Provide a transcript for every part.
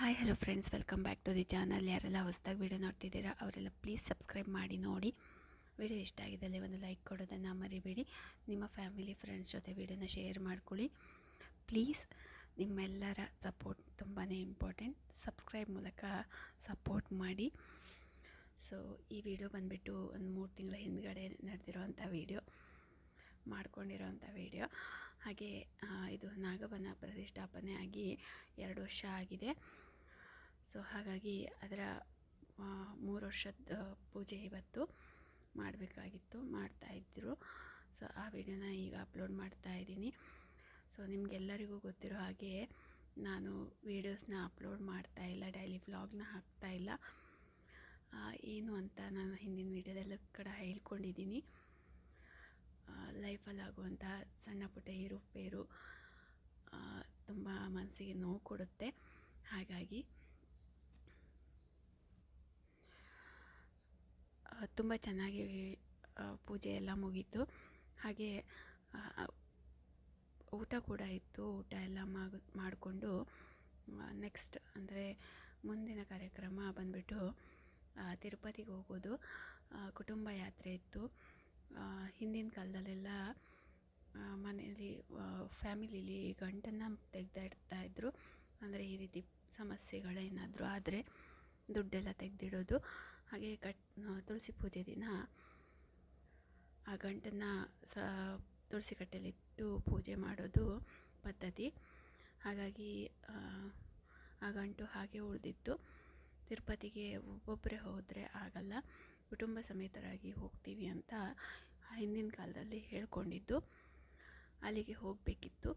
Hi hello friends welcome back to the channel ಯಾರೆಲ್ಲ ಹೊಸದಾಗಿ video ನೋಡ್ತಿದ್ದೀರಾ, ಅವರೆಲ್ಲ ಪ್ಲೀಸ್ ಸಬ್ಸ್ಕ್ರೈಬ್ ಮಾಡಿ ನೋಡಿ. ವಿಡಿಯೋ ಇಷ್ಟ ಆಗಿದ್ದಲ್ಲಿ ಒಂದು ಲೈಕ್ ಕೊಡೋದನ್ನು ಮರಿಬೇಡಿ. ನಿಮ್ಮ ಫ್ಯಾಮಿಲಿ ಫ್ರೆಂಡ್ಸ್ ಜೊತೆ ವಿಡಿಯೋನ ಶೇರ್ ಮಾಡ್ಕೊಳ್ಳಿ. ಪ್ಲೀಸ್ ನಿಮ್ಮೆಲ್ಲರ ಸಪೋರ್ಟ್ ತುಂಬಾ ಇಂಪಾರ್ಟೆಂಟ್ ಸಬ್ಸ್ಕ್ರೈಬ್ ಮೂಲಕ ಸಪೋರ್ಟ್ ಮಾಡಿ. ಸೊ ಈ ವಿಡಿಯೋ ಬಂದುಬಿಟ್ಟು ಒಂದು ಮೂರು ತಿಂಗಳ ಹಿಂದ್ಗಡೆ ನಡೆದಿರೋವಂಥ ವಿಡಿಯೋ ಮಾಡ್ಕೊಂಡಿರೋವಂಥ ವಿಡಿಯೋ ಹಾಗೆ ಇದು ನಾಗಬನ ಪ್ರತಿಷ್ಠಾಪನೆ ಆಗಿ ಎರಡು ವರ್ಷ ಆಗಿದೆ. ಸೊ ಹಾಗಾಗಿ ಅದರ ಮೂರು ವರ್ಷದ ಪೂಜೆ ಇವತ್ತು ಮಾಡಬೇಕಾಗಿತ್ತು ಮಾಡ್ತಾಯಿದ್ರು ಸೊ ಆ ವಿಡಿಯೋನ ಈಗ ಅಪ್ಲೋಡ್ ಮಾಡ್ತಾ ಇದ್ದೀನಿ. ಸೊ ನಿಮಗೆಲ್ಲರಿಗೂ ಗೊತ್ತಿರೋ ಹಾಗೆ ನಾನು ವೀಡಿಯೋಸ್ನ ಅಪ್ಲೋಡ್ ಮಾಡ್ತಾ ಇಲ್ಲ, ಡೈಲಿ ವ್ಲಾಗ್ನ ಹಾಕ್ತಾ ಇಲ್ಲ. ಏನು ಅಂತ ನಾನು ಹಿಂದಿನ ವೀಡಿಯೋದೆಲ್ಲ ಕಡೆ ಹೇಳ್ಕೊಂಡಿದ್ದೀನಿ. ಲೈಫಲ್ಲಿ ಆಗುವಂಥ ಸಣ್ಣ ಪುಟ್ಟ ಏರುಪೇರು ತುಂಬ ಮನಸ್ಸಿಗೆ ನೋವು ಕೊಡುತ್ತೆ. ಹಾಗಾಗಿ ತುಂಬ ಚೆನ್ನಾಗಿ ಪೂಜೆ ಎಲ್ಲ ಮುಗೀತು. ಹಾಗೆ ಊಟ ಕೂಡ ಇತ್ತು. ಊಟ ಎಲ್ಲ ಮಾಡಿಕೊಂಡು ನೆಕ್ಸ್ಟ್ ಅಂದರೆ ಮುಂದಿನ ಕಾರ್ಯಕ್ರಮ ಬಂದುಬಿಟ್ಟು ತಿರುಪತಿಗೆ ಹೋಗೋದು. ಕುಟುಂಬ ಯಾತ್ರೆ ಇತ್ತು. ಹಿಂದಿನ ಕಾಲದಲ್ಲೆಲ್ಲ ಮನೆಯಲ್ಲಿ ಫ್ಯಾಮಿಲಿಲಿ ಗಂಟನ್ನು ತೆಗ್ದು ಇಡ್ತಾ ಇದ್ರು. ಅಂದರೆ ಈ ರೀತಿ ಸಮಸ್ಯೆಗಳೇನಾದರೂ ಆದರೆ ದುಡ್ಡೆಲ್ಲ ತೆಗೆದಿಡೋದು. ಹಾಗೆ ಕಟ್ ತುಳಸಿ ಪೂಜೆ ದಿನ ಆ ಗಂಟನ್ನು ಸ ತುಳಸಿ ಕಟ್ಟೆಯಲ್ಲಿಟ್ಟು ಪೂಜೆ ಮಾಡೋದು ಪದ್ಧತಿ. ಹಾಗಾಗಿ ಆ, ಗಂಟು ಹಾಗೆ ಉಳಿದಿತ್ತು ತಿರುಪತಿಗೆ ಒಬ್ಬೊಬ್ಬರೇ ಹೋದರೆ ಆಗಲ್ಲ ಕುಟುಂಬ ಸಮೇತರಾಗಿ ಹೋಗ್ತೀವಿ ಅಂತ ಹಿಂದಿನ ಕಾಲದಲ್ಲಿ ಹೇಳ್ಕೊಂಡಿದ್ದು ಅಲ್ಲಿಗೆ ಹೋಗಬೇಕಿತ್ತು.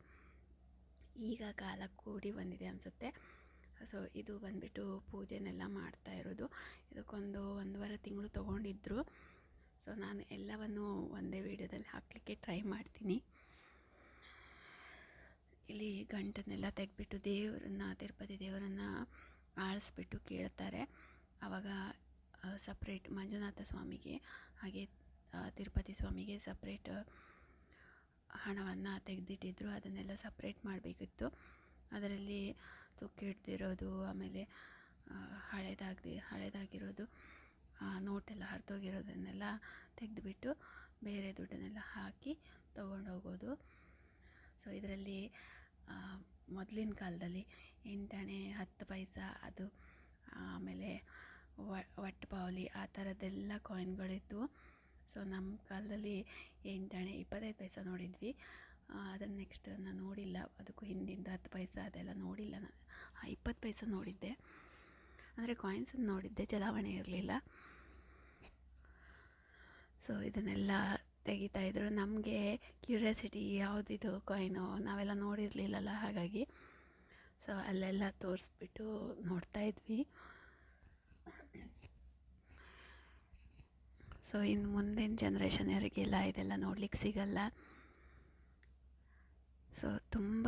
ಈಗ ಕಾಲ ಕೂಡಿ ಬಂದಿದೆ ಅನಿಸುತ್ತೆ. ಸೊ ಇದು ಬಂದುಬಿಟ್ಟು ಪೂಜೆನೆಲ್ಲ ಮಾಡ್ತಾ ಇರೋದು. ಇದಕ್ಕೊಂದು ಒಂದುವರೆ ತಿಂಗಳು ತೊಗೊಂಡಿದ್ರು. ಸೊ ನಾನು ಎಲ್ಲವನ್ನು ಒಂದೇ ವೀಡಿಯೋದಲ್ಲಿ ಹಾಕಲಿಕ್ಕೆ ಟ್ರೈ ಮಾಡ್ತೀನಿ. ಇಲ್ಲಿ ಗಂಟನ್ನೆಲ್ಲ ತೆಗೆದ್ಬಿಟ್ಟು ದೇವರನ್ನ, ತಿರುಪತಿ ದೇವರನ್ನು ಆಳಿಸ್ಬಿಟ್ಟು ಕೇಳ್ತಾರೆ. ಆವಾಗ ಸಪ್ರೇಟ್ ಮಂಜುನಾಥ ಸ್ವಾಮಿಗೆ, ಹಾಗೆ ತಿರುಪತಿ ಸ್ವಾಮಿಗೆ ಸಪ್ರೇಟ್ ಹಣವನ್ನು ತೆಗೆದಿಟ್ಟಿದ್ರು. ಅದನ್ನೆಲ್ಲ ಸಪ್ರೇಟ್ ಮಾಡಬೇಕಿತ್ತು. ಅದರಲ್ಲಿ ತುಕ್ಕಿಡ್ದಿರೋದು ಆಮೇಲೆ ಹಳೇದಾಗದೆ, ಹಳೇದಾಗಿರೋದು ನೋಟೆಲ್ಲ ಹರಿದೋಗಿರೋದನ್ನೆಲ್ಲ ತೆಗೆದುಬಿಟ್ಟು ಬೇರೆ ದುಡ್ಡನ್ನೆಲ್ಲ ಹಾಕಿ ತೊಗೊಂಡೋಗೋದು. ಸೊ, ಇದರಲ್ಲಿ ಮೊದಲಿನ ಕಾಲದಲ್ಲಿ ಎಂಟಾಣೆ, ಹತ್ತು ಪೈಸ, ಅದು, ಆಮೇಲೆ ಒಟ್ಟು ಪಾವಲಿ ಆ ಥರದ್ದೆಲ್ಲ ಕಾಯಿನ್ಗಳಿತ್ತು ಸೊ, ನಮ್ಮ ಕಾಲದಲ್ಲಿ ಎಂಟಾಣೆ, ಇಪ್ಪತ್ತೈದು ಪೈಸಾ ನೋಡಿದ್ವಿ. ಅದನ್ನು ನೆಕ್ಸ್ಟ್ ನಾನು ನೋಡಿಲ್ಲ. ಅದಕ್ಕೂ ಹಿಂದಿಂದ ಹತ್ತು ಪೈಸಾ ಅದೆಲ್ಲ ನೋಡಿಲ್ಲ ನಾನು. ಇಪ್ಪತ್ತು ಪೈಸಾ ನೋಡಿದ್ದೆ. ಅಂದರೆ ಕಾಯಿನ್ಸನ್ನು ನೋಡಿದ್ದೆ. ಚಲಾವಣೆ ಇರಲಿಲ್ಲ. ಸೊ ಇದನ್ನೆಲ್ಲ ತೆಗಿತಾ ಇದ್ರು. ನಮಗೆ ಕ್ಯೂರಿಯಾಸಿಟಿ ಯಾವುದಿದು ಕಾಯಿನು ನಾವೆಲ್ಲ ನೋಡಿರಲಿಲ್ಲಲ್ಲ ಹಾಗಾಗಿ. ಸೊ ಅಲ್ಲೆಲ್ಲ ತೋರಿಸ್ಬಿಟ್ಟು ನೋಡ್ತಾ ಇದ್ವಿ. ಸೊ ಇನ್ನು ಮುಂದಿನ ಜನ್ರೇಷನ್ ಯಾರಿಗೆಲ್ಲ ಇದೆಲ್ಲ ನೋಡ್ಲಿಕ್ಕೆ ಸಿಗಲ್ಲ. ಸೊ ತುಂಬ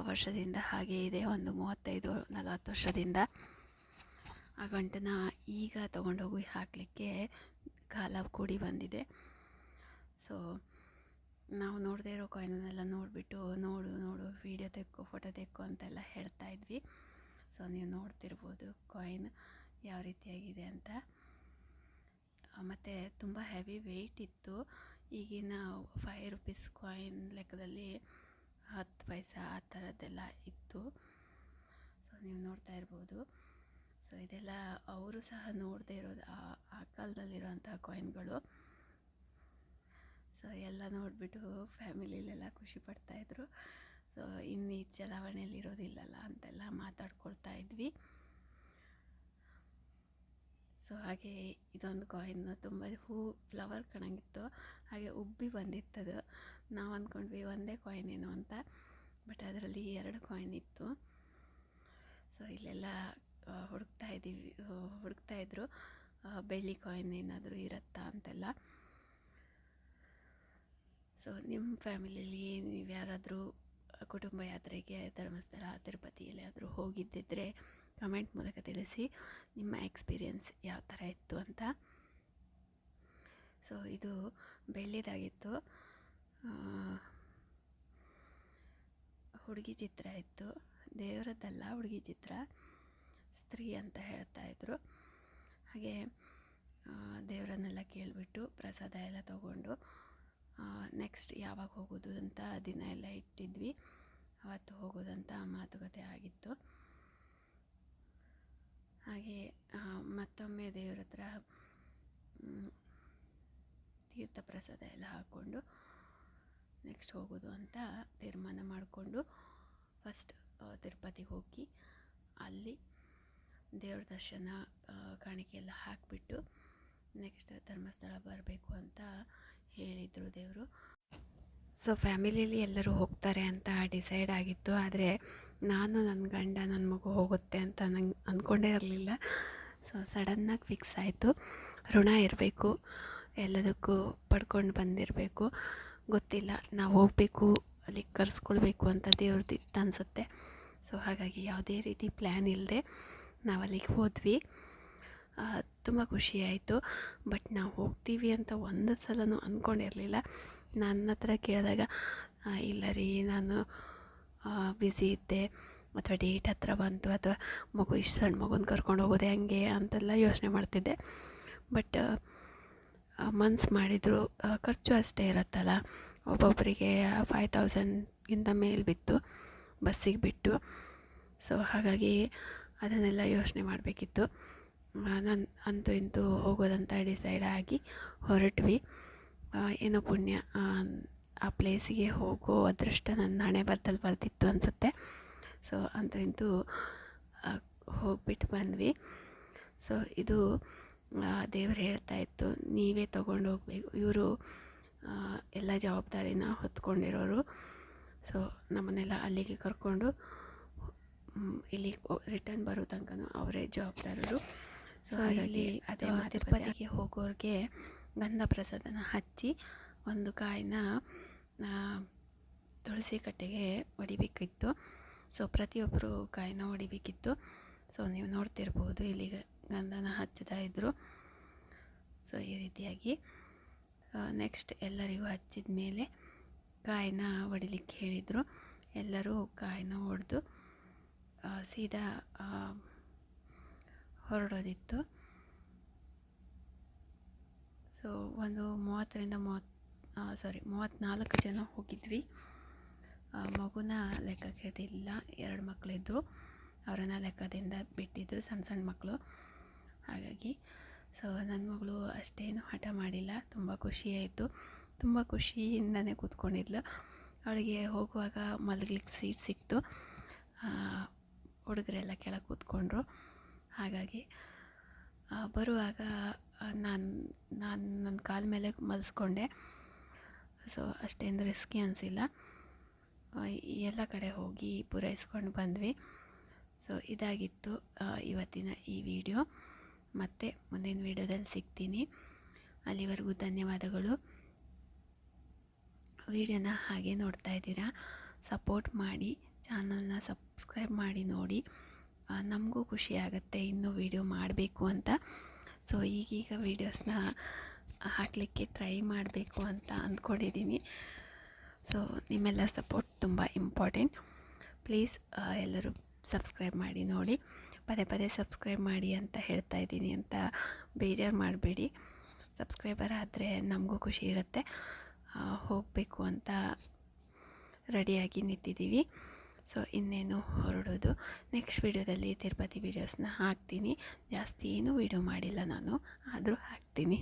ವರ್ಷದಿಂದ ಹಾಗೆ ಇದೆ. ಒಂದು ಮೂವತ್ತೈದು ನಲವತ್ತು ವರ್ಷದಿಂದ. ಆ ಗಂಟನ್ನ ಈಗ ತೊಗೊಂಡೋಗಿ ಹಾಕಲಿಕ್ಕೆ ಕಾಲ ಕೂಡಿ ಬಂದಿದೆ. ಸೊ, ನಾವು ನೋಡದೇ ಇರೋ ಕಾಯಿನನ್ನೆಲ್ಲ ನೋಡಿಬಿಟ್ಟು ನೋಡು ನೋಡು ವೀಡಿಯೋ ತೆಕ್ಕು ಫೋಟೋ ತೆಕ್ಕು ಅಂತೆಲ್ಲ ಹೇಳ್ತಾ ಇದ್ವಿ. ಸೊ, ನೀವು ನೋಡ್ತಿರ್ಬೋದು ಕಾಯಿನ್ ಯಾವ ರೀತಿಯಾಗಿದೆ ಅಂತ. ಮತ್ತು ತುಂಬ ಹೆವಿ ವೆಯ್ಟ್ ಇತ್ತು. ಈಗಿನ ಫೈವ್ ರುಪೀಸ್ ಕಾಯಿನ್ ಲೆಕ್ಕದಲ್ಲಿ ಹತ್ತು ಪೈಸಾ ಆ ಥರದ್ದೆಲ್ಲ ಇತ್ತು. ಸೊ ನೀವು ನೋಡ್ತಾ ಇರ್ಬೋದು. ಸೊ ಇದೆಲ್ಲ ಅವರು ಸಹ ನೋಡದೇ ಇರೋದು ಆ ಕಾಲದಲ್ಲಿರೋಂಥ ಕಾಯಿನ್ಗಳು ಸೊ ಎಲ್ಲ ನೋಡಿಬಿಟ್ಟು ಫ್ಯಾಮಿಲಿಲೆಲ್ಲ ಖುಷಿ ಪಡ್ತಾಯಿದ್ರು ಸೊ ಇನ್ನು ಈ ಚಲಾವಣೆಯಲ್ಲಿ ಇರೋದಿಲ್ಲಲ್ಲ ಅಂತೆಲ್ಲ ಮಾತಾಡ್ಕೊಳ್ತಾ ಇದ್ವಿ. ಸೊ ಹಾಗೆ ಇದೊಂದು ಕಾಯಿನ್ ತುಂಬ ಹೂ ಫ್ಲವರ್ ಕಾಣಂಗಿತ್ತು. ಹಾಗೆ ಉಬ್ಬಿ ಬಂದಿತ್ತದು. ನಾವು ಅಂದ್ಕೊಂಡ್ವಿ ಒಂದೇ ಕಾಯಿನ್ ಏನು ಅಂತ ಬಟ್ ಅದರಲ್ಲಿ ಎರಡು ಕಾಯಿನ್ ಇತ್ತು. ಸೊ ಇಲ್ಲೆಲ್ಲ ಹುಡುಕ್ತಾ ಇದ್ದೀವಿ ಹುಡುಕ್ತಾ ಇದ್ರು. ಬೆಳ್ಳಿ ಕಾಯಿನ್ ಏನಾದರೂ ಇರುತ್ತಾ ಅಂತೆಲ್ಲ. ಸೊ ನಿಮ್ಮ ಫ್ಯಾಮಿಲಿಯಲ್ಲಿ ನೀವು ಯಾರಾದರೂ ಕುಟುಂಬ ಯಾತ್ರೆಗೆ, ಧರ್ಮಸ್ಥಳ ತಿರುಪತಿ ಆದರೂ ಹೋಗಿದ್ದಿದ್ರೆ ಕಮೆಂಟ್ ಮೂಲಕ ತಿಳಿಸಿ, ನಿಮ್ಮ ಎಕ್ಸ್ಪೀರಿಯನ್ಸ್ ಯಾವ ಥರ ಇತ್ತು ಅಂತ. ಸೊ ಇದು ಬೆಳ್ಳಿದಾಗಿತ್ತು. ಹುಡುಗಿ ಚಿತ್ರ ಇತ್ತು. ದೇವರದ್ದಲ್ಲ ಹುಡುಗಿ ಚಿತ್ರ. ಸ್ತ್ರೀ ಅಂತ ಹೇಳ್ತಾ ಇದ್ರು. ಹಾಗೆ ದೇವರನ್ನೆಲ್ಲ ಕೇಳಿಬಿಟ್ಟು ಪ್ರಸಾದ ಎಲ್ಲ ತಗೊಂಡು ನೆಕ್ಸ್ಟ್ ಯಾವಾಗ ಹೋಗೋದು ಅಂತ ದಿನ ಎಲ್ಲ ಇಟ್ಟಿದ್ವಿ. ಅವತ್ತು ಹೋಗೋದಂತ ಮಾತುಕತೆ ಆಗಿತ್ತು. ಹಾಗೆ ಮತ್ತೊಮ್ಮೆ ದೇವ್ರ ಹತ್ರ ತೀರ್ಥ ಪ್ರಸಾದ ಎಲ್ಲ ಹಾಕ್ಕೊಂಡು ನೆಕ್ಸ್ಟ್ ಹೋಗೋದು ಅಂತ ತೀರ್ಮಾನ ಮಾಡಿಕೊಂಡು ಫಸ್ಟ್ ತಿರುಪತಿಗೆ ಹೋಗಿ ಅಲ್ಲಿ ದೇವ್ರ ದರ್ಶನ ಕಾಣಿಕೆ ಎಲ್ಲ ಹಾಕಿಬಿಟ್ಟು ನೆಕ್ಸ್ಟ್ ಧರ್ಮಸ್ಥಳ ಬರಬೇಕು ಅಂತ ಹೇಳಿದರು ದೇವರು. ಸೊ ಫ್ಯಾಮಿಲಿಯಲ್ಲಿ ಎಲ್ಲರೂ ಹೋಗ್ತಾರೆ ಅಂತ ಡಿಸೈಡ್ ಆಗಿತ್ತು. ಆದರೆ ನಾನು ನನ್ನ ಗಂಡ ನನ್ನ ಮಗು ಹೋಗುತ್ತೆ ಅಂತ ನಂಗೆ ಅಂದ್ಕೊಂಡೇ ಇರಲಿಲ್ಲ. ಸೊ ಸಡನ್ನಾಗಿ ಫಿಕ್ಸ್ ಆಯಿತು. ಋಣ ಇರಬೇಕು. ಎಲ್ಲದಕ್ಕೂ ಪಡ್ಕೊಂಡು ಬಂದಿರಬೇಕು. ಗೊತ್ತಿಲ್ಲ. ನಾವು ಹೋಗಬೇಕು, ಅಲ್ಲಿಗೆ ಕರೆಸ್ಕೊಳ್ಬೇಕು ಅಂತ ದೇವ್ರದ್ದು ಇತ್ತು ಅನಿಸುತ್ತೆ. ಸೊ ಹಾಗಾಗಿ ಯಾವುದೇ ರೀತಿ ಪ್ಲ್ಯಾನ್ ಇಲ್ಲದೆ ನಾವು ಅಲ್ಲಿಗೆ ಹೋದ್ವಿ. ತುಂಬ ಖುಷಿಯಾಯಿತು ಬಟ್ ನಾವು ಹೋಗ್ತೀವಿ ಅಂತ ಒಂದು ಸಲನೂ ಅಂದ್ಕೊಂಡಿರಲಿಲ್ಲ ನನ್ನ ಹತ್ರ ಕೇಳಿದಾಗ ಇಲ್ಲ ರೀ, ನಾನು ಬ್ಯುಸಿ ಇದ್ದೆ. ಅಥವಾ ಡೇಟ್ ಹತ್ರ ಬಂತು. ಅಥವಾ ಮಗು, ಇಷ್ಟು ಸಣ್ಣ ಮಗುನ ಕರ್ಕೊಂಡು ಹೋಗೋದೆ ಹಂಗೆ ಅಂತೆಲ್ಲ ಯೋಚನೆ ಮಾಡ್ತಿದ್ದೆ. ಬಟ್ ಮನ್ಸು ಮಾಡಿದರು ಖರ್ಚು ಅಷ್ಟೇ ಇರುತ್ತಲ್ಲ. ಒಬ್ಬೊಬ್ಬರಿಗೆ ಫೈವ್ ತೌಸಂಡ್ಗಿಂತ ಮೇಲೆ ಬಿತ್ತು ಬಸ್ಸಿಗೆ ಬಿಟ್ಟು. ಸೊ ಹಾಗಾಗಿ ಅದನ್ನೆಲ್ಲ ಯೋಚನೆ ಮಾಡಬೇಕಿತ್ತು. ನನ್ನ ಅಂತೂ ಇಂತೂ ಹೋಗೋದಂತ ಡಿಸೈಡ್ ಆಗಿ ಹೊರಟ್ವಿ. ಏನೋ ಪುಣ್ಯ, ಆ ಪ್ಲೇಸಿಗೆ ಹೋಗೋ ಅದೃಷ್ಟ ನನ್ನ ಹಣೆ ಬರ್ತಲ್ಲಿ ಬರ್ತಿತ್ತು ಅನಿಸುತ್ತೆ. ಸೊ ಅಂತೂ ಇಂತೂ ಹೋಗ್ಬಿಟ್ಟು ಬಂದ್ವಿ. ಸೊ ಇದು ದೇವ್ರು ಹೇಳ್ತಾ ಇತ್ತು ನೀವೇ ತೊಗೊಂಡು ಹೋಗಬೇಕು. ಇವರು ಎಲ್ಲ ಜವಾಬ್ದಾರಿನ ಹೊತ್ಕೊಂಡಿರೋರು. ಸೊ ನಮ್ಮನ್ನೆಲ್ಲ ಅಲ್ಲಿಗೆ ಕರ್ಕೊಂಡು ಇಲ್ಲಿ ಇಲ್ಲಿಗೆ ರಿಟರ್ನ್ ಬರೋ ತನಕನೂ ಅವರೇ ಜವಾಬ್ದಾರರು. ಸೊ ಇಲ್ಲಿ ಅದೇ ತಿರುಪತಿಗೆ ಹೋಗೋರಿಗೆ ಗಂಧ ಪ್ರಸಾದನ ಹಚ್ಚಿ ಒಂದು ಕಾಯಿನ ತುಳಸಿ ಕಟ್ಟೆಗೆ ಹೊಡಿಬೇಕಿತ್ತು ಸೊ ಪ್ರತಿಯೊಬ್ಬರು ಕಾಯಿನ ಹೊಡಿಬೇಕಿತ್ತು ಸೊ ನೀವು ನೋಡ್ತಿರ್ಬೋದು ಇಲ್ಲಿ ಗಂಧನ ಹಚ್ಚುತ್ತಾ ಇದ್ದರು ಸೊ ಈ ರೀತಿಯಾಗಿ ನೆಕ್ಸ್ಟ್ ಎಲ್ಲರಿಗೂ ಹಚ್ಚಿದ ಮೇಲೆ ಕಾಯಿನ ಹೊಡಿಲಿಕ್ಕೆ ಹೇಳಿದರು. ಎಲ್ಲರೂ ಕಾಯಿನ ಹೊಡೆದು ಸೀದಾ ಹೊರಡೋದಿತ್ತು. ಸೊ ಒಂದು ಮೂವತ್ತರಿಂದ ಮೂವತ್ತು ಸಾರಿ ಮೂವತ್ತ್ನಾಲ್ಕು ಜನ ಹೋಗಿದ್ವಿ. ಮಗುನ ಲೆಕ್ಕಕ್ಕೆ ಕೇಳಿಲ್ಲ. ಎರಡು ಮಕ್ಕಳಿದ್ದರು ಅವರನ್ನ ಲೆಕ್ಕದಿಂದ ಬಿಟ್ಟಿದ್ದರು ಸಣ್ಣ ಸಣ್ಣ ಮಕ್ಕಳು ಹಾಗಾಗಿ. ಸೊ ನನ್ನ ಮಗಳು ಅಷ್ಟೇನು ಹಠ ಮಾಡಿಲ್ಲ. ತುಂಬ ಖುಷಿಯಾಯಿತು ತುಂಬ ಖುಷಿಯಿಂದನೇ ಕೂತ್ಕೊಂಡಿದ್ಲು. ಅವಳಿಗೆ ಹೋಗುವಾಗ ಮಲಗ್ಲಿಕ್ಕೆ ಸೀಟ್ ಸಿಕ್ತು. ಹುಡುಗರೆಲ್ಲ ಕೆಳಗೆ ಕೂತ್ಕೊಂಡ್ರು. ಹಾಗಾಗಿ ಬರುವಾಗ ನಾನು ನಾನು ನನ್ನ ಕಾಲ ಮೇಲೆ ಮಲಸ್ಕೊಂಡೆ. ಸೊ ಅಷ್ಟೇನು ರಿಸ್ಕಿ ಅನಿಸಿಲ್ಲ. ಎಲ್ಲ ಕಡೆ ಹೋಗಿ ಪೂರೈಸ್ಕೊಂಡು ಬಂದ್ವಿ. ಸೊ ಇದಾಗಿತ್ತು ಇವತ್ತಿನ ಈ ವಿಡಿಯೋ ಮತ್ತೆ ಮುಂದಿನ ವಿಡಿಯೋದಲ್ಲಿ ಸಿಗ್ತೀನಿ. ಅಲ್ಲಿವರೆಗೂ ಧನ್ಯವಾದಗಳು. ವಿಡಿಯೋನ ಹಾಗೆ ನೋಡ್ತಾ ಇದ್ದೀರಾ? ಸಪೋರ್ಟ್ ಮಾಡಿ, ಚಾನಲ್ನ ಸಬ್ಸ್ಕ್ರೈಬ್ ಮಾಡಿ ನೋಡಿ. ನಮಗೂ ಖುಷಿ ಆಗುತ್ತೆ ಇನ್ನೂ ವಿಡಿಯೋ ಮಾಡಬೇಕು ಅಂತ. ಸೊ, ಈಗೀಗ ವೀಡಿಯೋಸ್ನ ಹಾಕಲಿಕ್ಕೆ ಟ್ರೈ ಮಾಡಬೇಕು ಅಂತ ಅಂದ್ಕೊಂಡಿದ್ದೀನಿ. ಸೊ, ನಿಮ್ಮೆಲ್ಲ ಸಪೋರ್ಟ್ ತುಂಬ ಇಂಪಾರ್ಟೆಂಟ್. ಪ್ಲೀಸ್ ಎಲ್ಲರೂ ಸಬ್ಸ್ಕ್ರೈಬ್ ಮಾಡಿ ನೋಡಿ. ಪದೇ ಪದೇ ಸಬ್ಸ್ಕ್ರೈಬ್ ಮಾಡಿ ಅಂತ ಹೇಳ್ತಾ ಇದ್ದೀನಿ ಅಂತ ಬೇಜಾರು ಮಾಡಬೇಡಿ. ಸಬ್ಸ್ಕ್ರೈಬರ್ ಆದರೆ ನಮಗೂ ಖುಷಿ ಇರುತ್ತೆ. ಹೋಗಬೇಕು ಅಂತ ರೆಡಿಯಾಗಿ ನಿಂತಿದ್ದೀವಿ. ಸೊ, ಇನ್ನೇನು ಹೊರಡೋದು. ನೆಕ್ಸ್ಟ್ ವೀಡಿಯೋದಲ್ಲಿ ತಿರುಪತಿ ವೀಡಿಯೋಸ್ನ ಹಾಕ್ತೀನಿ. ಜಾಸ್ತಿ ಏನೂ ವೀಡಿಯೋ ಮಾಡಿಲ್ಲ ನಾನು, ಆದರೂ ಹಾಕ್ತೀನಿ.